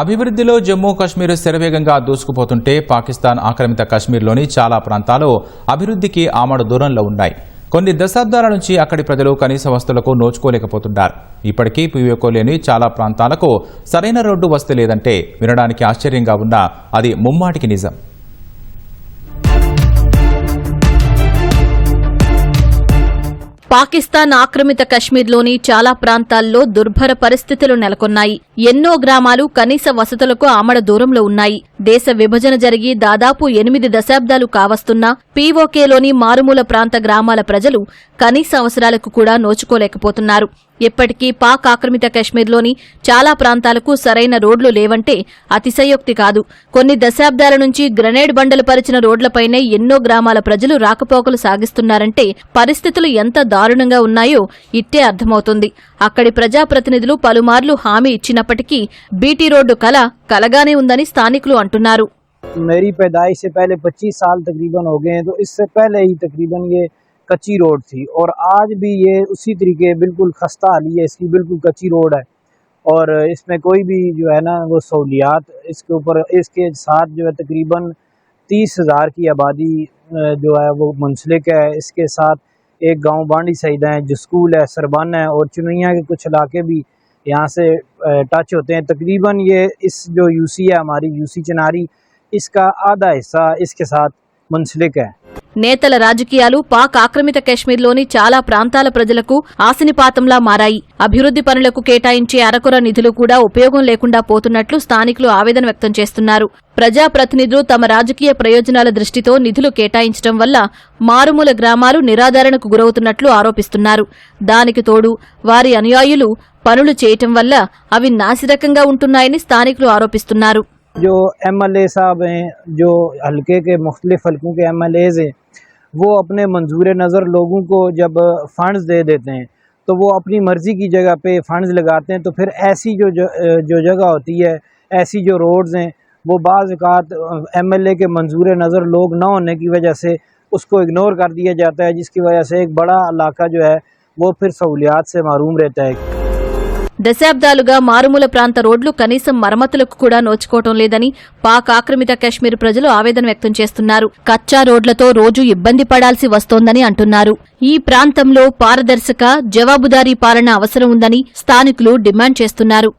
అభివృద్ధిలో జమ్మూ కాశ్మీర్ శరవేగంగా దూసుకుపోతుంటే పాకిస్తాన్ ఆక్రమిత కాశ్మీర్లోని చాలా ప్రాంతాలు అభివృద్ధికి ఆమడ దూరంలో ఉన్నాయి. కొన్ని దశాబ్దాల నుంచి అక్కడి ప్రజలు కనీస వస్తువులకు నోచుకోలేకపోతున్నారు. ఇప్పటికీ పీవీఓకో లేని చాలా ప్రాంతాలకు సరైన రోడ్డు వస్తే లేదంటే వినడానికి ఆశ్చర్యంగా ఉన్నా అది ముమ్మాటికి నిజం. పాకిస్తాన్ ఆక్రమిత కశ్మీర్లోని చాలా ప్రాంతాల్లో దుర్భర పరిస్థితులు నెలకొన్నాయి. ఎన్నో గ్రామాలు కనీస వసతులకు ఆమడ దూరంలో ఉన్నాయి. దేశ విభజన జరిగి దాదాపు ఎనిమిది దశాబ్దాలు కావస్తున్నా పీఓకేలోని మారుమూల ప్రాంత గ్రామాల ప్రజలు కనీస అవసరాలకు కూడా నోచుకోలేకపోతున్నారు. ఇప్పటికీ పాక్ ఆక్రమిత కశ్మీర్లోని చాలా ప్రాంతాలకు సరైన రోడ్లు లేవంటే అతిశయోక్తి కాదు. కొన్ని దశాబ్దాల నుంచి గ్రెనేడ్ బండలు పరిచిన రోడ్లపైనే ఎన్నో గ్రామాల ప్రజలు రాకపోకలు సాగిస్తున్నారంటే పరిస్థితులు ఎంత దారుణంగా ఉన్నాయో ఇట్టే అర్థమవుతుంది. అక్కడి ప్రజాప్రతినిధులు పలుమార్లు హామీ ఇచ్చినప్పటికీ బీటీ రోడ్డు కల కలగానే ఉందని స్థానికులు అంటున్నారు. میری پیدائش سے پہلے پچیس سال تقریباً ہو گئے ہیں، تو اس سے پہلے ہی تقریباً یہ کچی روڈ تھی۔ اور آج بھی یہ اسی طریقے بالکل خستہ حالی ہے، اس کی بالکل کچی روڈ ہے۔ اور اس میں کوئی بھی جو ہے نا، وہ سہولیات اس کے اوپر، اس کے ساتھ جو ہے تقریباً تیس ہزار کی آبادی جو ہے وہ منسلک ہے۔ اس کے ساتھ ایک گاؤں بانڈی سعیدہ ہے جسکول ہے سربانہ ہے اور چنویاں کے کچھ علاقے بھی یہاں سے ٹچ ہوتے ہیں۔ تقریباً یہ اس جو یو سی ہے ہماری یو سی چناری، اس کا آدھا حصہ اس کے ساتھ منسلک ہے۔ నేతల రాజకీయాలు పాక్ ఆక్రమిత కశ్మీర్లోని చాలా ప్రాంతాల ప్రజలకు ఆశనిపాతంలా మారాయి. అభివృద్ది పనులకు కేటాయించే అరకొర నిధులు కూడా ఉపయోగం లేకుండా పోతున్నట్లు స్థానికులు ఆవేదన వ్యక్తం చేస్తున్నారు. ప్రజాప్రతినిధులు తమ రాజకీయ ప్రయోజనాల దృష్టితో నిధులు కేటాయించడం వల్ల మారుమూల గ్రామాలు నిరాదరణకు గురవుతున్నట్లు ఆరోపిస్తున్నారు. దానికి తోడు వారి అనుయాయులు పనులు చేయటం వల్ల అవి నాసిరకంగా ఉంటున్నాయని స్థానికులు ఆరోపిస్తున్నారు. جو ایم ایل اے صاحب ہیں، جو حلقے کے مختلف حلقوں کے ایم ایل ایز ہیں، وہ اپنے منظور نظر لوگوں کو جب فنڈز دے دیتے ہیں، تو وہ اپنی مرضی کی جگہ پہ فنڈز لگاتے ہیں، تو پھر ایسی جو جو جگہ ہوتی ہے، ایسی جو روڈز ہیں، وہ بعض اوقات ایم ایل اے کے منظور نظر لوگ نہ ہونے کی وجہ سے اس کو اگنور کر دیا جاتا ہے، جس کی وجہ سے ایک بڑا علاقہ جو ہے، وہ پھر سہولیات سے معروم رہتا ہے۔ దశాబ్దాలుగా మారుమూల ప్రాంత రోడ్లు కనీసం మరమ్మతులకు కూడా నోచుకోవటం లేదని పాక్ ఆక్రమిత కశ్మీర్ ప్రజలు ఆవేదన వ్యక్తం చేస్తున్నారు. కచ్చా రోడ్లతో రోజు ఇబ్బంది పడాల్సి వస్తోందని అంటున్నారు. ఈ ప్రాంతంలో పారదర్శక జవాబుదారీ పాలన అవసరం ఉందని స్థానికులు డిమాండ్ చేస్తున్నారు.